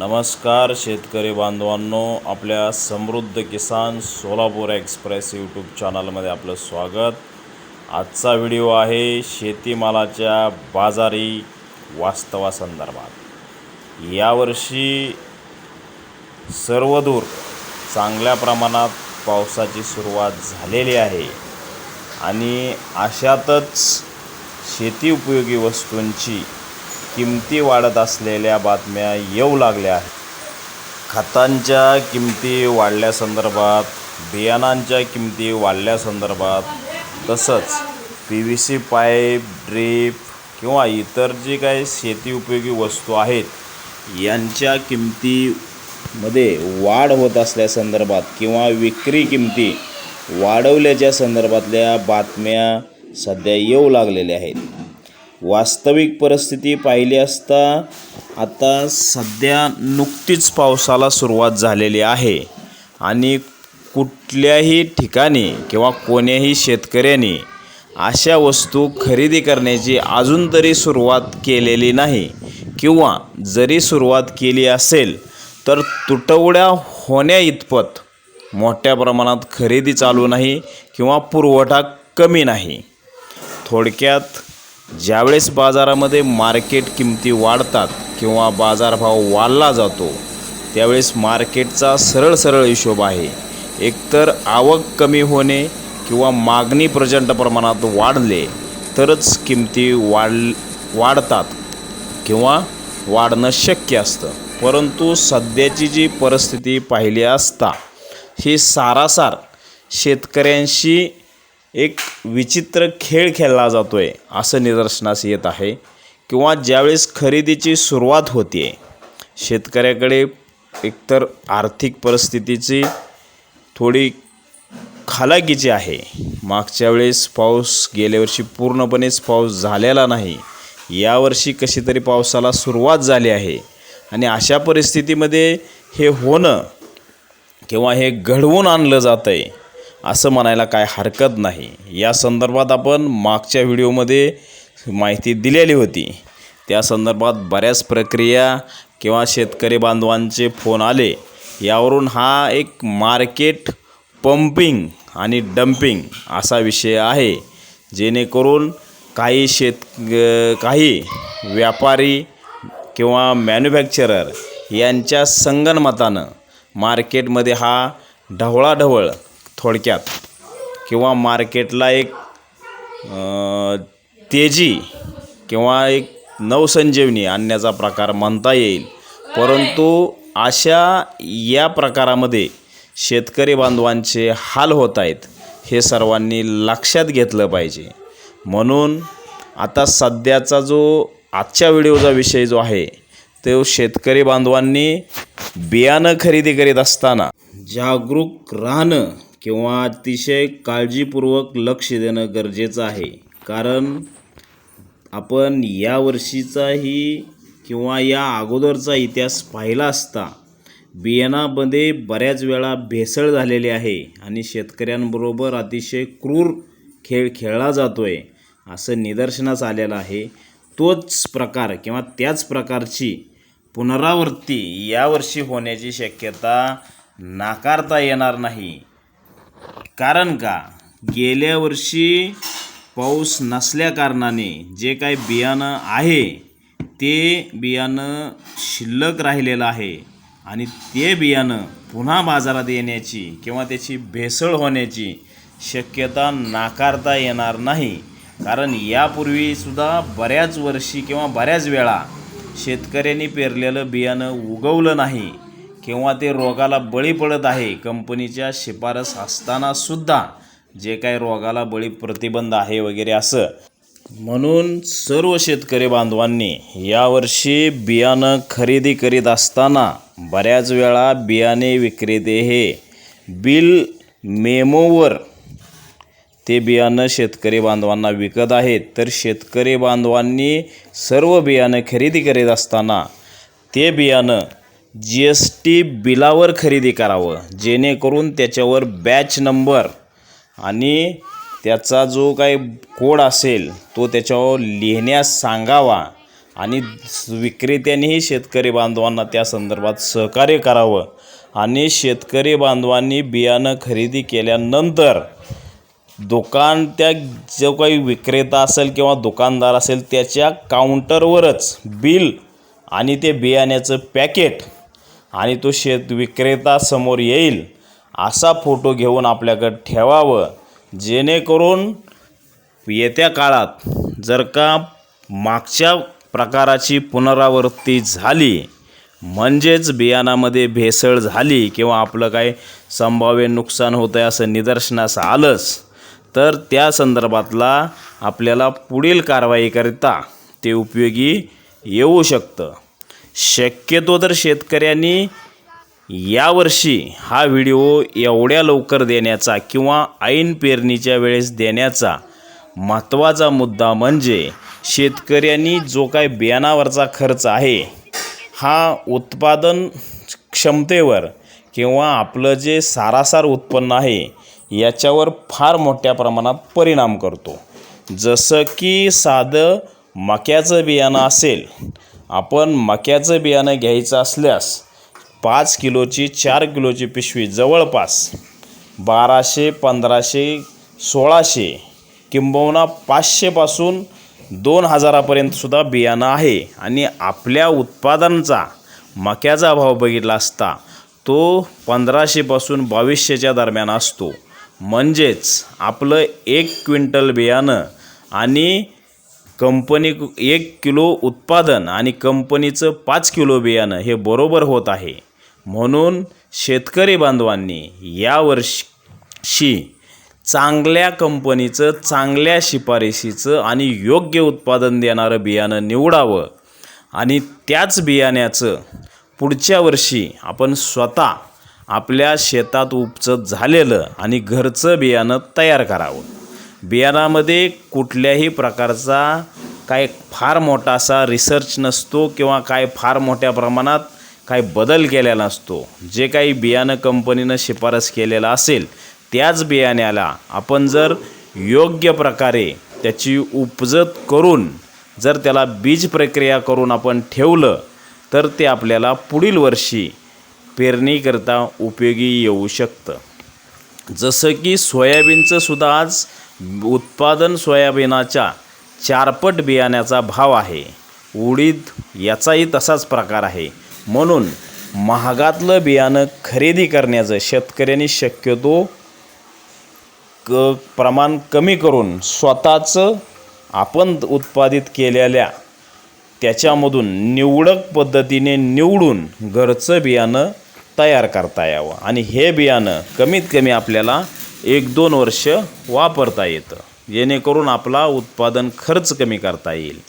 नमस्कार शेतकरी बांधवांनो आपल्या समृद्ध किसान सोलापूर एक्सप्रेस यूट्यूब चॅनलमध्ये आपलं स्वागत. आजचा व्हिडिओ आहे शेतीमालाच्या बाजारी वास्तवासंदर्भात. यावर्षी सर्वदूर चांगल्या प्रमाणात पावसाची सुरुवात झालेली आहे आणि अशातच शेती उपयोगी वस्तूंची किमती वाढत असलेल्या बातम्या येऊ लागल्या आहेत. खतांच्या किमती वाढल्यासंदर्भात बियाणांच्या किमती वाढल्यासंदर्भात तसंच P V C pipe drip किंवा इतर जे काही शेती उपयोगी वस्तू आहेत यांच्या किमतीमध्ये वाढ होत असल्यासंदर्भात किंवा विक्री किमती वाढवल्याच्या संदर्भातल्या बातम्या सध्या येऊ लागलेल्या आहेत. वास्तविक परिस्थिती पाहिली असता आता सध्या नुकतीच पावसाला सुरुवात झालेली आहे. आणि कुठल्याही ठिकाणी किंवा कोण्याही शेतकऱ्याने अशा वस्तू खरेदी करण्याची अजून तरी सुरुवात केलेली नाही. किंवा जरी सुरुवात केली असेल तर तुटवड्या होण्या इतपत मोठ्या प्रमाणात खरेदी चालू नाही किंवा पुरवठा कमी नाही. थोडक्यात ज्यावेळेस बाजारामध्ये मार्केट किमती वाढतात किंवा बाजारभाव वाढला जातो त्यावेळेस मार्केटचा सरळ सरळ हिशोब आहे. एकतर आवक कमी होणे किंवा मागणी प्रचंड प्रमाणात वाढले तरच किमती वाढ वाढतात किंवा वाढणं शक्य असतं. परंतु सध्याची जी परिस्थिती पाहिली असता ही सारासार शेतकऱ्यांशी एक विचित्र खेळ खेळला जातो आहे असं निदर्शनास येत आहे. किंवा ज्यावेळेस खरेदीची सुरुवात होते शेतकऱ्याकडे एकतर आर्थिक परिस्थितीची थोडी खालाकीची आहे. मागच्या वेळेस पाऊस गेल्या वर्षी पूर्णपणेच पाऊस झालेला नाही. यावर्षी कशी तरी पावसाला सुरुवात झाली आहे. आणि अशा परिस्थितीमध्ये हे होणं किंवा हे घडवून आणलं जातं आहे असं म्हणायला काय हरकत नाही. या संदर्भात आपण मागच्या व्हिडिओमध्ये माहिती दिलेली होती. त्या संदर्भात बऱ्याच प्रक्रिया किंवा शेतकरी बांधवांचे फोन आले. यावरून हा एक मार्केट पंपिंग आणि डम्पिंग असा विषय आहे. जेणेकरून काही शेत काही व्यापारी किंवा मॅन्युफॅक्चरर यांच्या संगनमतानं मार्केटमध्ये हा ढवळाढवळ थोडक्यात. किंवा मार्केटला एक तेजी किंवा एक नवसंजीवनी आणण्याचा प्रकार म्हणता येईल. परंतु अशा या प्रकारामध्ये शेतकरी बांधवांचे हाल होत आहेत हे सर्वांनी लक्षात घेतलं पाहिजे. म्हणून आता सध्याचा जो आजच्या व्हिडिओचा विषय जो आहे तो शेतकरी बांधवांनी बियाणं खरेदी करीत असताना जागरूक राहणं किंवा अतिशय काळजीपूर्वक लक्ष देणं गरजेचं आहे. कारण आपण या वर्षीचाही किंवा या अगोदरचा इतिहास पाहिला असता बियाणामध्ये बऱ्याच वेळा भेसळ झालेली आहे आणि शेतकऱ्यांबरोबर अतिशय क्रूर खेळ खेळला जातो आहे असं निदर्शनास आलेलं आहे. तोच प्रकार किंवा त्याच प्रकारची पुनरावृत्ती यावर्षी होण्याची शक्यता नाकारता येणार नाही. कारण का? गेल्या वर्षी पाऊस नसल्याकारणाने जे काही बियाणं आहे ते बियाणं शिल्लक राहिलेलं आहे आणि ते बियाणं पुन्हा बाजारात येण्याची किंवा त्याची भेसळ होण्याची शक्यता नाकारता येणार नाही. कारण यापूर्वीसुद्धा बऱ्याच वर्षी किंवा बऱ्याच वेळा शेतकऱ्यांनी पेरलेलं बियाणं उगवलं नाही. किंवा ते रोगाला बळी पडत आहे कंपनीच्या शिफारस असतानासुद्धा जे काही रोगाला बळी प्रतिबंध आहे वगैरे असं. म्हणून सर्व शेतकरी बांधवांनी यावर्षी बियाणं खरेदी करीत असताना बऱ्याच वेळा बियाणे विक्रेते हे बिल मेमोवर ते बियाणं शेतकरी बांधवांना विकत आहेत. तर शेतकरी बांधवांनी सर्व बियाणं खरेदी करीत असताना ते बियाणं जी एस टी बिलावर खरेदी करावं जेणेकरून त्याच्यावर बॅच नंबर आणि त्याचा जो काही कोड असेल तो त्याच्यावर लिहिण्यास सांगावा आणि विक्रेत्यांनीही शेतकरी बांधवांना त्या संदर्भात सहकार्य करावं आणि शेतकरी बांधवांनी बियाणं खरेदी केल्यानंतर दुकान त्या जो काही विक्रेता असेल किंवा दुकानदार असेल त्याच्या काउंटरवरच बिल आणि ते बियाण्याचं पॅकेट आणि तो शेत विक्रेता समोर येईल असा फोटो घेऊन आपल्याकडं ठेवावं जेणेकरून येत्या काळात जर का मागच्या प्रकाराची पुनरावृत्ती झाली म्हणजेच बियाणामध्ये भेसळ झाली किंवा आपलं काय संभाव्य नुकसान होतं आहे असं निदर्शनास आलंच तर त्या संदर्भातला आपल्याला पुढील कारवाईकरिता ते उपयोगी येऊ शकतं. शक्यतो तर शेतकऱ्यांनी यावर्षी हा व्हिडिओ एवढ्या लवकर देण्याचा किंवा ऐन पेरणीच्या वेळेस देण्याचा महत्त्वाचा मुद्दा म्हणजे शेतकऱ्यांनी जो काय बियाणावरचा खर्च आहे हा उत्पादन क्षमतेवर किंवा आपलं जे सारासार उत्पन्न आहे याच्यावर फार मोठ्या प्रमाणात परिणाम करतो. जसं की साधं मक्याचं बियाणं असेल आपण मक्याचं बियाणं घ्यायचं असल्यास पाच किलोची चार किलोची पिशवी जवळपास बाराशे पंधराशे सोळाशे किंबहुना पाचशेपासून दोन हजारापर्यंतसुद्धा बियाणं आहे. आणि आपल्या उत्पादनाचा मक्याचा भाव बघितला असता तो पंधराशेपासून बावीसशेच्या दरम्यान असतो. म्हणजेच आपलं एक क्विंटल बियाणं आणि कंपनी एक किलो उत्पादन आणि कंपनीचं पाच किलो बियाणं हे बरोबर होत आहे. म्हणून शेतकरी बांधवांनी यावर्षी चांगल्या कंपनीचं चांगल्या शिफारशीचं आणि योग्य उत्पादन देणारं बियाणं निवडावं आणि त्याच बियाण्याचं पुढच्या वर्षी आपण स्वतः आपल्या शेतात उपचत झालेलं आणि घरचं बियाणं तयार करावं. बियाणामध्ये कुठल्याही प्रकारचा काय फार मोठा असा रिसर्च नसतो किंवा काय फार मोठ्या प्रमाणात काय बदल केलेला नसतो. जे काही बियाणं कंपनीनं शिफारस केलेलं असेल त्याच बियाण्याला आपण जर योग्य प्रकारे त्याची उपजत करून जर त्याला बीज प्रक्रिया करून आपण ठेवलं तर ते आपल्याला पुढील वर्षी पेरणीकरता उपयोगी येऊ शकतं. जसं की सोयाबीनचं सुद्धा आज उत्पादन सोयाबीनाच्या चारपट बियाण्याचा भाव आहे. उडीद याचाही तसाच प्रकार आहे. म्हणून महागातलं बियाणं खरेदी करण्याचं शेतकऱ्यांनी शक्यतो क प्रमाण कमी करून स्वतःचं आपण उत्पादित केलेल्या त्याच्यामधून निवडक पद्धतीने निवडून घरचं बियाणं तयार करता यावं. आणि हे बियाणं कमीत कमी आपल्याला एक दोन वर्ष वापरता येतं. जेणेकरून आपला उत्पादन खर्च कमी करता येईल.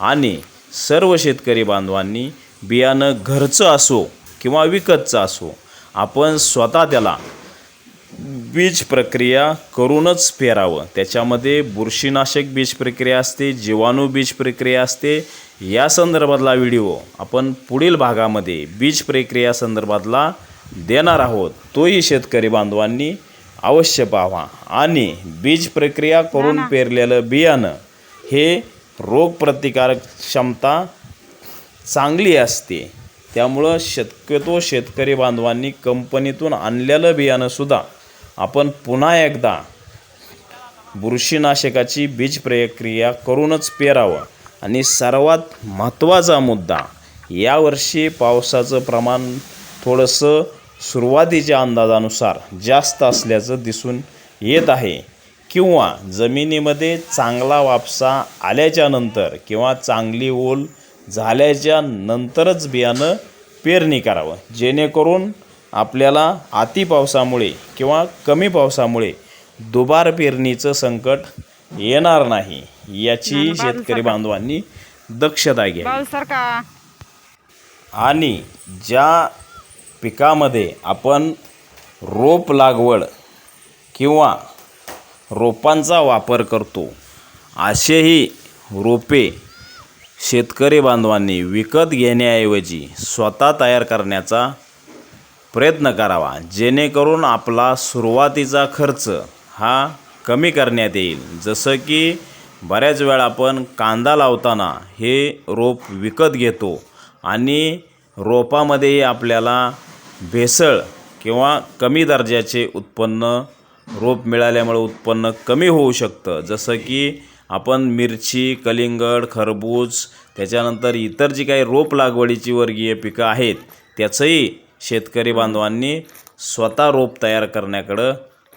आणि सर्व शेतकरी बांधवांनी बियाणं घरचं असो किंवा विकतचं असो आपण स्वतः त्याला बीज प्रक्रिया करूनच पेरावं. त्याच्यामध्ये बुरशीनाशक बीज प्रक्रिया असते जीवाणू बीज प्रक्रिया असते. या संदर्भातला व्हिडिओ आपण पुढील भागामध्ये बीज प्रक्रिया संदर्भातला देणार आहोत. तोही शेतकरी बांधवांनी अवश्य पाहावा. आणि बीज प्रक्रिया करून पेरलेलं बियाणं हे रोगप्रतिकारक क्षमता चांगली असते. त्यामुळं शक्यतो शेतकरी बांधवांनी कंपनीतून आणलेलं बियाणंसुद्धा आपण पुन्हा एकदा बुरशीनाशकाची बीज प्रक्रिया करूनच पेरावं. आणि सर्वात महत्त्वाचा मुद्दा यावर्षी पावसाचं प्रमाण थोडंसं सुरुवातीच्या अंदाजानुसार जास्त असल्याचं दिसून येत आहे. किंवा जमिनीमध्ये चांगला वापसा आल्याच्यानंतर किंवा चांगली ओल झाल्याच्या नंतरच बियाणं पेरणी करावं. जेणेकरून आपल्याला अति पावसामुळे किंवा कमी पावसामुळे दुबार पेरणीचं संकट येणार नाही याची शेतकरी बांधवांनी दक्षता सारखा आणि ज्या पिकामध्ये आपण रोप लागवड किंवा रोपांचा वापर करतो असेही रोपे शेतकरी बांधवांनी विकत घेण्याऐवजी स्वतः तयार करण्याचा प्रयत्न करावा. जेणेकरून आपला सुरुवातीचा खर्च हा कमी करण्यात येईल. जसं की बऱ्याच वेळा आपण कांदा लावताना हे रोप विकत घेतो आणि रोपामध्ये आपल्याला भेसळ किंवा कमी दर्जाचे उत्पन्न रोप मिळाल्यामुळे उत्पन्न कमी होऊ शकतं. जसं की आपण मिरची कलिंगड खरबूज त्याच्यानंतर इतर जी काही रोप लागवडीची वर्गीय पिकं आहेत त्याचंही शेतकरी बांधवांनी स्वतः रोप तयार करण्याकडं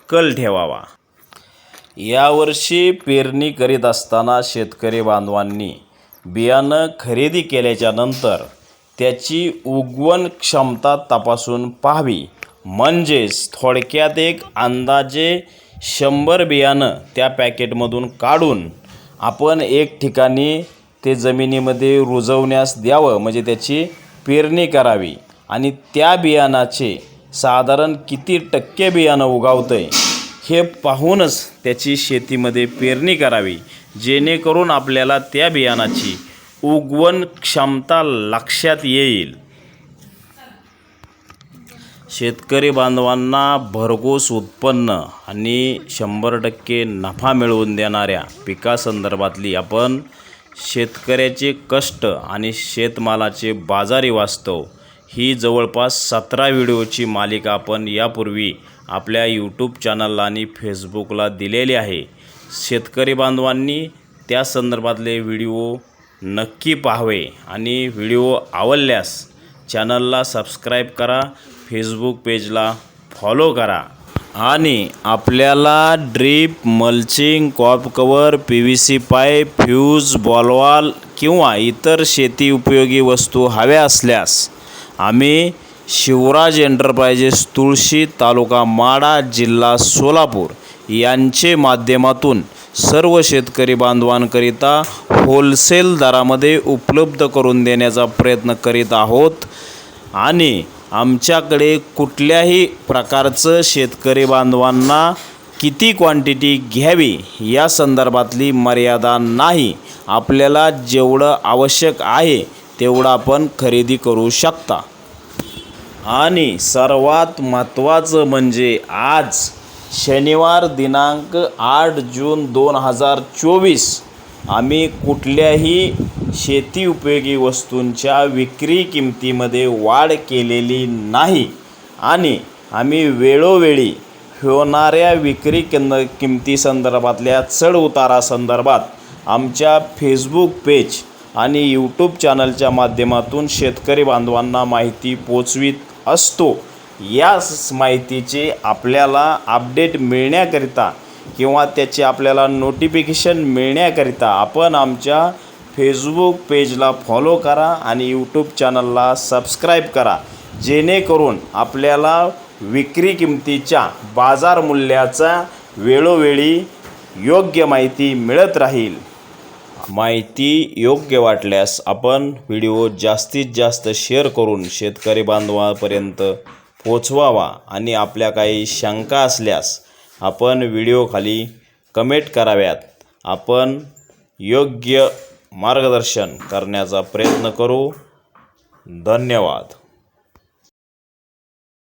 कल ठेवावा. यावर्षी पेरणी करीत असताना शेतकरी बांधवांनी बियाणं खरेदी केल्याच्यानंतर त्याची उगवण क्षमता तपासून पाहावी. म्हणजेच थोडक्यात एक अंदाजे शंभर बियाणं त्या पॅकेटमधून काढून आपण एक ठिकाणी ते जमिनीमध्ये रुजवण्यास द्यावं म्हणजे त्याची पेरणी करावी. आणि त्या बियाणाचे साधारण किती टक्के बियाणं उगावतं आहे हे पाहूनच त्याची शेतीमध्ये पेरणी करावी जेणेकरून आपल्याला त्या बियाणाची उगवण क्षमता लक्षात येईल. शेतकरी बांधवांना भरघोस उत्पन्न आणि शंभर टक्के नफा मिळवून देणाऱ्या पिकासंदर्भातली आपण शेतकऱ्याचे कष्ट आणि शेतमालाचे बाजारी वास्तव ही जवळपास सतरा व्हिडिओची मालिका आपण यापूर्वी आपल्या यूट्यूब चॅनलला आणि फेसबुकला दिलेली आहे. शेतकरी बांधवांनी त्या संदर्भातले व्हिडिओ नक्की पाहावे आणि व्हिडिओ आवडल्यास चॅनलला सबस्क्राईब करा फेसबुक पेजला फॉलो करा. आणि आपल्याला drip mulching crop cover P V C pipe fuse ball valve किंवा इतर शेती उपयोगी वस्तू हव्या असल्यास आम्ही शिवराज एंटरप्राइजेस तुळशी तालुका माडा जिल्हा सोलापूर यांचे माध्यमातून सर्व शेतकरी बांधवांकरिता होलसेल दरामध्ये उपलब्ध करून देण्याचा प्रयत्न करीत आहोत. आणि आमच्याकडे कुठल्याही प्रकारचं शेतकरी बांधवांना किती क्वांटिटी घ्यावी या संदर्भातली मर्यादा नाही. आपल्याला जेवढं आवश्यक आहे तेवढा आपण खरेदी करू शकता. आणि सर्वात महत्त्वाचं म्हणजे आज शनिवार दिनांक आठ जून दोन हजार चोवीस आम्ही कुठल्याही शेती उपयोगी वस्तूंच्या विक्री किमतीमध्ये वाढ केलेली नाही. आणि आम्ही वेळोवेळी होणाऱ्या विक्री किंमती किमतीसंदर्भातल्या चढ उतारासंदर्भात आमच्या फेसबुक पेज आणि यूट्यूब चॅनलच्या माध्यमातून शेतकरी बांधवांना माहिती पोचवीत असतो. या स- माहितीचे आपल्याला अपडेट मिळण्याकरिता किंवा त्याचे आपल्याला नोटिफिकेशन मिळण्याकरिता आपण आमच्या फेसबुक पेजला फॉलो करा आणि यूट्यूब चॅनलला सबस्क्राईब करा. जेणेकरून आपल्याला विक्री किमतीच्या बाजार मूल्याचा वेळोवेळी योग्य माहिती मिळत राहील. माहिती योग्य वाटल्यास आपण व्हिडिओ जास्तीत जास्त शेअर करून शेतकरी बांधवापर्यंत पोचवावा आणि आपल्या काही शंका असल्यास आपण व्हिडिओखाली कमेंट कराव्यात. आपण योग्य मार्गदर्शन करण्याचा प्रयत्न करू. धन्यवाद.